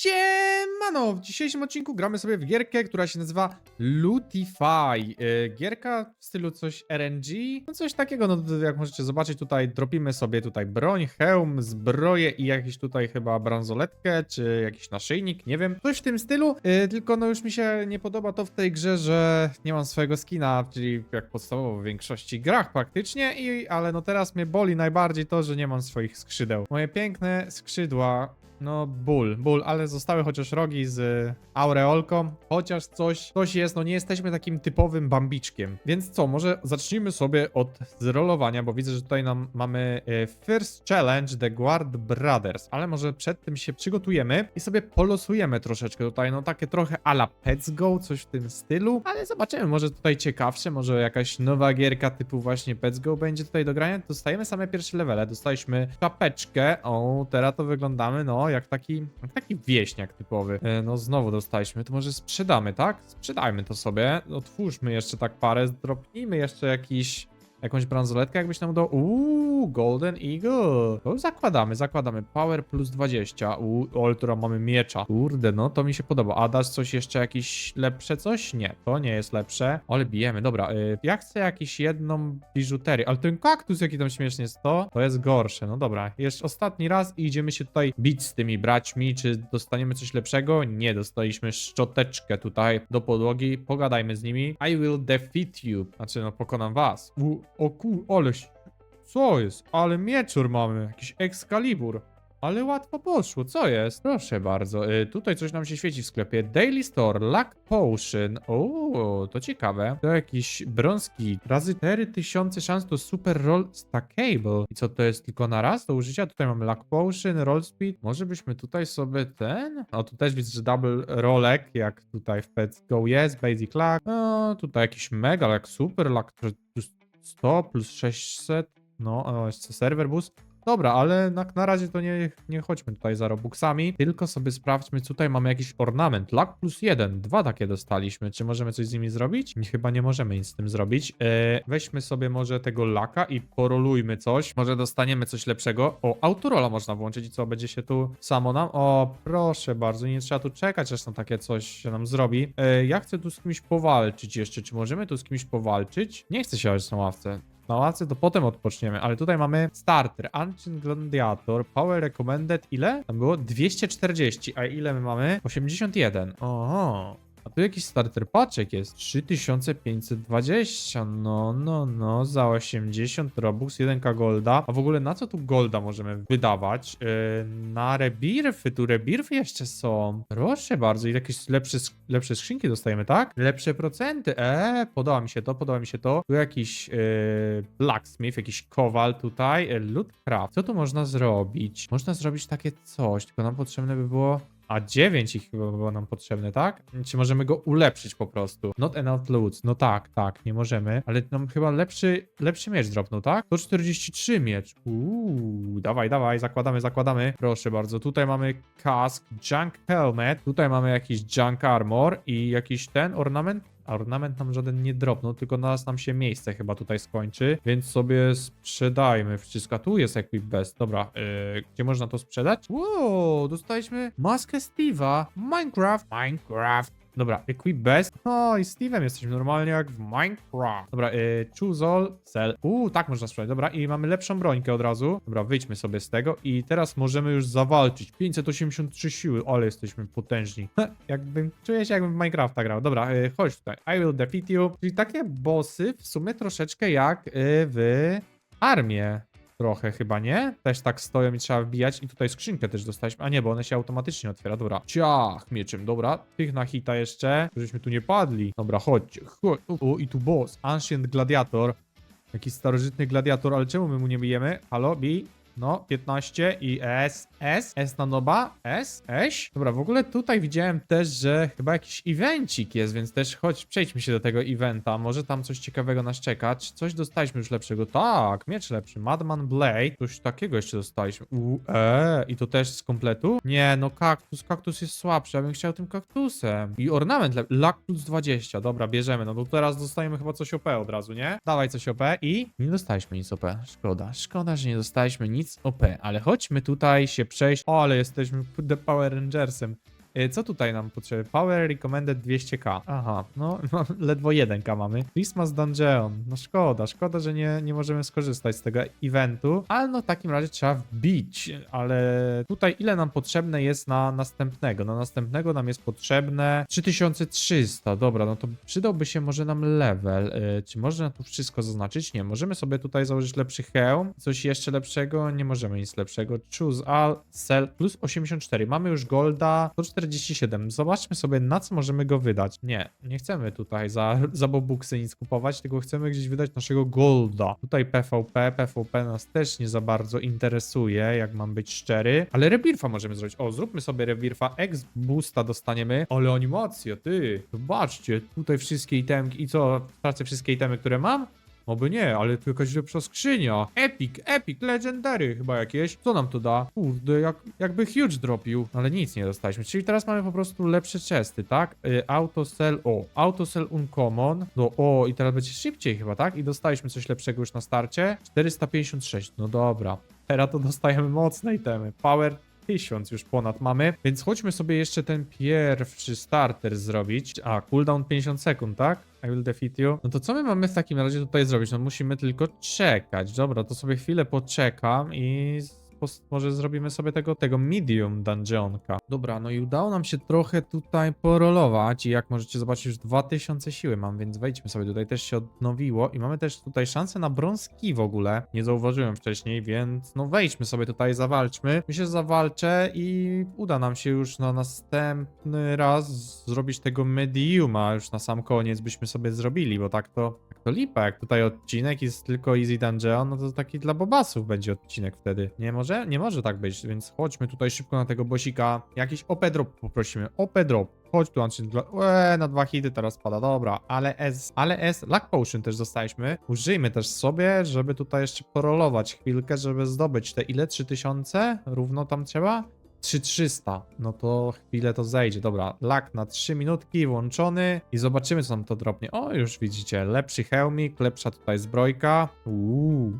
Siemano! W dzisiejszym odcinku gramy sobie w gierkę, która się nazywa Lootify. Yy, gierka w stylu coś RNG, no coś takiego, no jak możecie zobaczyć tutaj dropimy sobie tutaj broń, hełm, zbroję i jakiś tutaj chyba bransoletkę, czy jakiś naszyjnik, nie wiem. Coś w tym stylu, yy, tylko no już mi się nie podoba to w tej grze, że nie mam swojego skina, czyli jak podstawowo w większości grach praktycznie, i, ale no teraz mnie boli najbardziej to, że nie mam swoich skrzydeł. Moje piękne skrzydła no, ból, ból, ale zostały chociaż rogi z aureolką, chociaż coś, coś jest, no nie jesteśmy takim typowym bambiczkiem. Więc co, może zacznijmy sobie od zrolowania, bo widzę, że tutaj nam mamy e, First Challenge The Guard Brothers, ale może przed tym się przygotujemy i sobie polosujemy troszeczkę tutaj, no takie trochę ala Pets Go, coś w tym stylu, ale zobaczymy, może tutaj ciekawsze, może jakaś nowa gierka typu właśnie Pets Go będzie tutaj do grania. Dostajemy same pierwsze levele, dostaliśmy czapeczkę, o, teraz to wyglądamy, no, jak taki, taki wieśniak typowy. E, No, znowu dostaliśmy, to może sprzedamy, tak? Sprzedajmy to sobie, otwórzmy jeszcze tak parę, zdropnijmy jeszcze jakiś... Jakąś bransoletkę jakbyś nam dał. Uuu, Golden Eagle. To zakładamy, zakładamy. Power plus 20. Uuu, ultra mamy miecza. Kurde, no to mi się podoba. A dasz coś jeszcze jakieś lepsze coś? Nie, to nie jest lepsze. Ale bijemy, dobra. Y, ja chcę jakieś jedną biżuterię. Ale ten kaktus, jaki tam śmiesznie jest to, to jest gorsze. No dobra, jeszcze ostatni raz i idziemy się tutaj bić z tymi braćmi. Czy dostaniemy coś lepszego? Nie, dostaliśmy szczoteczkę tutaj do podłogi. Pogadajmy z nimi. I will defeat you. Znaczy, no pokonam was. U, o ku, oleś. Co jest? Ale mieczur mamy. Jakiś Excalibur. Ale łatwo poszło, co jest? Proszę bardzo, y, tutaj coś nam się świeci w sklepie. Daily Store, Luck Potion. O, to ciekawe. To jakiś brązki. Razy 4000 szans to Super Roll Stackable. I co to jest tylko na raz do użycia? Tutaj mamy Luck Potion, Roll Speed. Może byśmy tutaj sobie ten? O, tu też widzę, że double rolek, jak tutaj w Pets Go jest. Basic Luck. O, tutaj jakiś mega Luck, Super Luck. Plus 100 plus 600. No, o, jeszcze server boost. Dobra, ale na, na razie to nie, nie chodźmy tutaj za Robuxami, tylko sobie sprawdźmy, tutaj mamy jakiś ornament, luck plus jeden, dwa takie dostaliśmy, czy możemy coś z nimi zrobić? Chyba nie możemy nic z tym zrobić. E, weźmy sobie może tego laka i porolujmy coś, może dostaniemy coś lepszego. O, autorola można włączyć i co, będzie się tu samo nam? O, proszę bardzo, nie trzeba tu czekać, aż na takie coś się nam zrobi. E, ja chcę tu z kimś powalczyć jeszcze, czy możemy tu z kimś powalczyć? Nie chcę siadać na ławce na ławce, to potem odpoczniemy, ale tutaj mamy starter, Ancient Gladiator, Power Recommended, ile? Tam było 240, a ile my mamy? 81. Oho. Tu jakiś starter paczek jest. 3520. No, no, no. Za 80 Robux, 1k golda. A w ogóle na co tu golda możemy wydawać? Yy, na rebirfy. Tu rebirfy jeszcze są. Proszę bardzo. I jakieś lepsze, lepsze skrzynki dostajemy, tak? Lepsze procenty. Eee, podoba mi się to, podoba mi się to. Tu jakiś yy, blacksmith, jakiś kowal tutaj. Yy, lootcraft. Co tu można zrobić? Można zrobić takie coś, tylko nam potrzebne by było a 9 ich chyba było nam potrzebne, tak? Czy możemy go ulepszyć po prostu? Not enough loots. No tak, tak, nie możemy. Ale nam chyba lepszy, lepszy miecz dropnął, tak? 143 miecz. Uuu, dawaj, dawaj, zakładamy, zakładamy. Proszę bardzo, tutaj mamy kask, junk helmet, tutaj mamy jakiś junk armor i jakiś ten ornament. Ornament nam żaden nie dropnął, tylko nas nam się miejsce chyba tutaj skończy, więc sobie sprzedajmy wszystko. Tu jest Equip Best, dobra. Yy, gdzie można to sprzedać? Wow, dostaliśmy maskę Steve'a. Minecraft. Minecraft. Dobra, Equip Best. O, i Steve'em jesteśmy normalnie jak w Minecraft. Dobra, y, choose all, sell. Uuu, tak można sprzedać. Dobra, i mamy lepszą brońkę od razu. Dobra, wyjdźmy sobie z tego i teraz możemy już zawalczyć. 583 siły, ale jesteśmy potężni. jakbym, czuję się jakbym w Minecrafta grał. Dobra, y, chodź tutaj. I will defeat you. Czyli takie bossy w sumie troszeczkę jak y, w armię. Trochę chyba, nie? Też tak stoją i trzeba wbijać. I tutaj skrzynkę też dostaliśmy. A nie, bo one się automatycznie otwiera. Dobra. Ciach, mieczem, dobra. Tych na hita jeszcze. Żebyśmy tu nie padli. Dobra, chodźcie. Chodź. O, i tu boss. Ancient Gladiator. Jakiś starożytny gladiator, ale czemu my mu nie bijemy? Halo, bij. No, 15 i S, S, S na noba, S, S. Dobra, w ogóle tutaj widziałem też, że chyba jakiś evencik jest, więc też chodź, przejdźmy się do tego eventa. Może tam coś ciekawego nas czekać. Coś dostaliśmy już lepszego. Tak, miecz lepszy. Madman Blade. Coś takiego jeszcze dostaliśmy. U, e, i to też z kompletu? Nie, no kaktus, kaktus jest słabszy. Ja bym chciał tym kaktusem. I ornament lepszy. Luck plus 20. Dobra, bierzemy. No to teraz dostajemy chyba coś OP od razu, nie? Dawaj coś OP i nie dostaliśmy nic OP. Szkoda, szkoda, że nie dostaliśmy nic nic OP, ale chodźmy tutaj się przejść. O, ale jesteśmy The Power Rangersem. E, Co tutaj nam potrzeba? Power Recommended 200k. Aha, no no, ledwo 1k mamy. Christmas Dungeon. No szkoda, szkoda, że nie, nie możemy skorzystać z tego eventu. Ale no w takim razie trzeba wbić. Ale tutaj ile nam potrzebne jest na następnego? Na następnego nam jest potrzebne 3300. Dobra, no to przydałby się może nam level. E, Czy można tu wszystko zaznaczyć? Nie. Możemy sobie tutaj założyć lepszy hełm. Coś jeszcze lepszego? Nie możemy nic lepszego. Choose all, sell plus 84. Mamy już golda 147. Zobaczmy sobie na co możemy go wydać. Nie, nie chcemy tutaj za, za bobuksy nic kupować, tylko chcemy gdzieś wydać naszego golda. Tutaj PvP, PvP nas też nie za bardzo interesuje, jak mam być szczery. Ale rebirfa możemy zrobić. O, zróbmy sobie rebirfa. Ex boosta dostaniemy. Ale animacja, ty. Zobaczcie, tutaj wszystkie itemki. I co? Tracę wszystkie itemy, które mam? Oby nie, ale tu jakaś lepsza skrzynia. Epic, epic, legendary chyba jakieś. Co nam to da? Kurde, jak, jakby huge dropił. Ale nic nie dostaliśmy. Czyli teraz mamy po prostu lepsze chesty, tak? Y, auto sell, o, auto sell uncommon. No, o, i teraz będzie szybciej chyba, tak? I dostaliśmy coś lepszego już na starcie. 456, no dobra. Teraz to dostajemy mocne itemy. Power 1000 już ponad mamy, więc chodźmy sobie jeszcze ten pierwszy starter zrobić. A, cooldown 50 sekund, tak? I will defeat you. No to co my mamy w takim razie tutaj zrobić? No musimy tylko czekać. Dobra, to sobie chwilę poczekam i może zrobimy sobie tego, tego medium dungeonka. Dobra, no i udało nam się trochę tutaj porolować i jak możecie zobaczyć już 2000 siły mam, więc wejdźmy sobie tutaj, też się odnowiło i mamy też tutaj szansę na brązki w ogóle. Nie zauważyłem wcześniej, więc no wejdźmy sobie tutaj, zawalczmy. Myślę, że zawalczę i uda nam się już na następny raz zrobić tego mediuma, już na sam koniec byśmy sobie zrobili, bo tak to to lipa, jak tutaj odcinek jest tylko Easy Dungeon, no to taki dla bobasów będzie odcinek wtedy. Nie może? Nie może tak być, więc chodźmy tutaj szybko na tego bosika. Jakiś OP drop poprosimy. OP drop. Chodź tu, Ancient Eee, na dwa hity teraz pada, dobra. Ale S, ale S, Luck Potion też dostaliśmy. Użyjmy też sobie, żeby tutaj jeszcze porolować chwilkę, żeby zdobyć te ile? 3000? Równo tam trzeba? 3300. No to chwilę to zejdzie. Dobra, lak na 3 minutki włączony i zobaczymy, co nam to dropnie. O, już widzicie, lepszy hełmik, lepsza tutaj zbrojka. Uuu,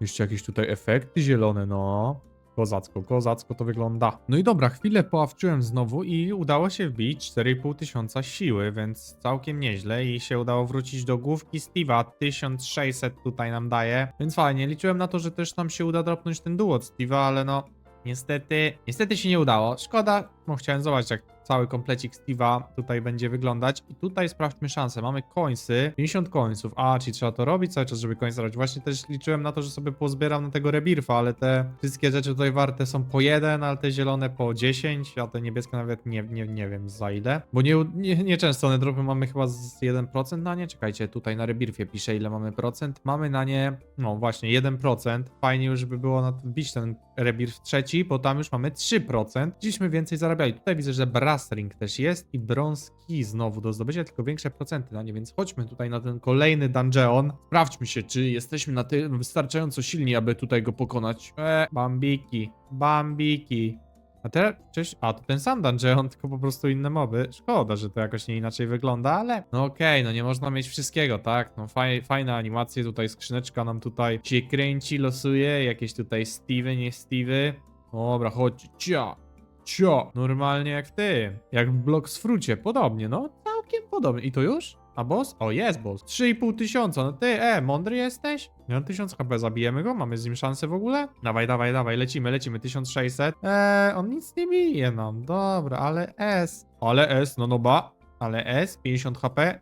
jeszcze jakieś tutaj efekty zielone, no. Kozacko, kozacko to wygląda. No i dobra, chwilę poławczyłem znowu i udało się wbić 4,5 tysiąca siły, więc całkiem nieźle i się udało wrócić do główki Steve'a. 1600 tutaj nam daje, więc fajnie. Liczyłem na to, że też nam się uda dropnąć ten duo od Steve'a, ale no Niestety, niestety się nie udało. Szkoda, bo chciałem zobaczyć, jak cały komplecik Steve'a tutaj będzie wyglądać. I tutaj sprawdźmy szansę. Mamy końsy, 50 końców. A, czyli trzeba to robić cały czas, żeby końce zrobić. Właśnie też liczyłem na to, że sobie pozbieram na tego rebirfa, ale te wszystkie rzeczy tutaj warte są po jeden, ale te zielone po 10, a te niebieskie nawet nie, nie, nie wiem za ile. Bo nie, nie, nie często one dropy mamy chyba z 1% na nie. Czekajcie, tutaj na rebirfie pisze ile mamy procent. Mamy na nie, no właśnie, 1%. Fajnie już by było na wbić ten rebirf trzeci, bo tam już mamy 3%. Dziśmy więcej zarabiali. Tutaj widzę, że brass ring też jest i brązki znowu do zdobycia, tylko większe procenty na nie, więc chodźmy tutaj na ten kolejny dungeon. Sprawdźmy się, czy jesteśmy na tym wystarczająco silni, aby tutaj go pokonać. Eee, bambiki, bambiki. A teraz, cześć, a to ten sam dungeon, tylko po prostu inne moby. Szkoda, że to jakoś nie inaczej wygląda, ale no okej, no nie można mieć wszystkiego, tak? No faj, fajne animacje, tutaj skrzyneczka nam tutaj się kręci, losuje, jakieś tutaj Steve'y, nie Steve'y. Dobra, chodź, cia, cia, normalnie jak w tym, jak w Blox podobnie, no, całkiem podobnie. I to już? A boss? O, jest boss. 3,5 tysiąca, no ty, e, mądry jesteś? Ja 1000 HP, zabijemy go? Mamy z nim szansę w ogóle? Dawaj, dawaj, dawaj, lecimy, lecimy, 1600. Eee, on nic nie bije nam, dobra, ale S. Ale S, no no ba, ale S, 50 HP.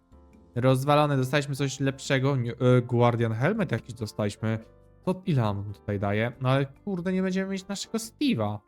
Rozwalone, dostaliśmy coś lepszego. Nie, e, Guardian Helmet jakiś dostaliśmy. To ile nam tutaj daje? No ale kurde, nie będziemy mieć naszego Steve'a.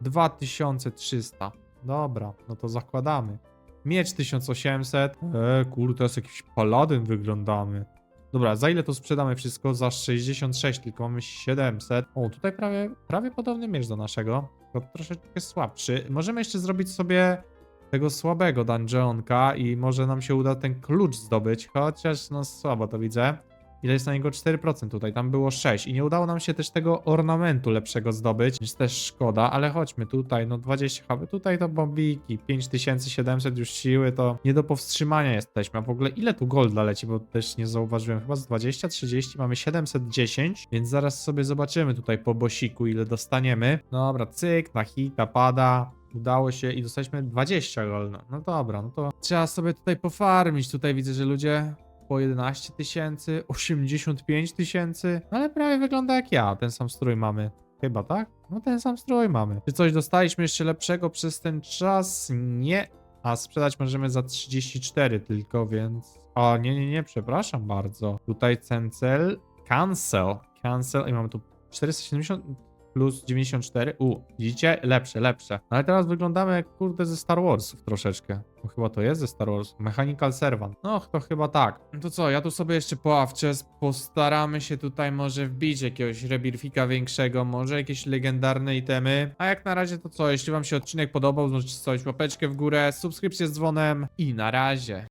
2300. Dobra, no to zakładamy. Miecz 1800. Eee, kurde, teraz jakiś paladyn wyglądamy. Dobra, za ile to sprzedamy wszystko? Za 66, tylko mamy 700. O, tutaj prawie, prawie podobny miecz do naszego, tylko troszeczkę słabszy. Możemy jeszcze zrobić sobie tego słabego dungeonka i może nam się uda ten klucz zdobyć, chociaż no słabo to widzę. Ile jest na niego 4% tutaj, tam było 6 i nie udało nam się też tego ornamentu lepszego zdobyć, więc też szkoda, ale chodźmy tutaj, no 20 HP, tutaj to bombiki, 5700 już siły, to nie do powstrzymania jesteśmy, a w ogóle ile tu golda leci, bo też nie zauważyłem, chyba z 20, 30, mamy 710, więc zaraz sobie zobaczymy tutaj po bosiku, ile dostaniemy. Dobra, cyk, na hita pada, Udało się i dostaliśmy 20 golda. No dobra, no to trzeba sobie tutaj pofarmić. Tutaj widzę, że ludzie po 11 tysięcy, 85 tysięcy, no ale prawie wygląda jak ja. Ten sam strój mamy. Chyba, tak? No ten sam strój mamy. Czy coś dostaliśmy jeszcze lepszego przez ten czas? Nie. A sprzedać możemy za 34 tylko, więc... O, nie, nie, nie, przepraszam bardzo. Tutaj cancel, cancel, cancel i mamy tu 470 plus 94. U, widzicie? Lepsze, lepsze. No ale teraz wyglądamy jak kurde ze Star Warsów troszeczkę. No chyba to jest ze Star Wars. Mechanical Servant. No to chyba tak. No to co, ja tu sobie jeszcze poławczę. Postaramy się tutaj może wbić jakiegoś rebirfika większego, może jakieś legendarne itemy. A jak na razie to co, jeśli wam się odcinek podobał, możecie zostawić łapeczkę w górę, subskrypcję z dzwonem i na razie.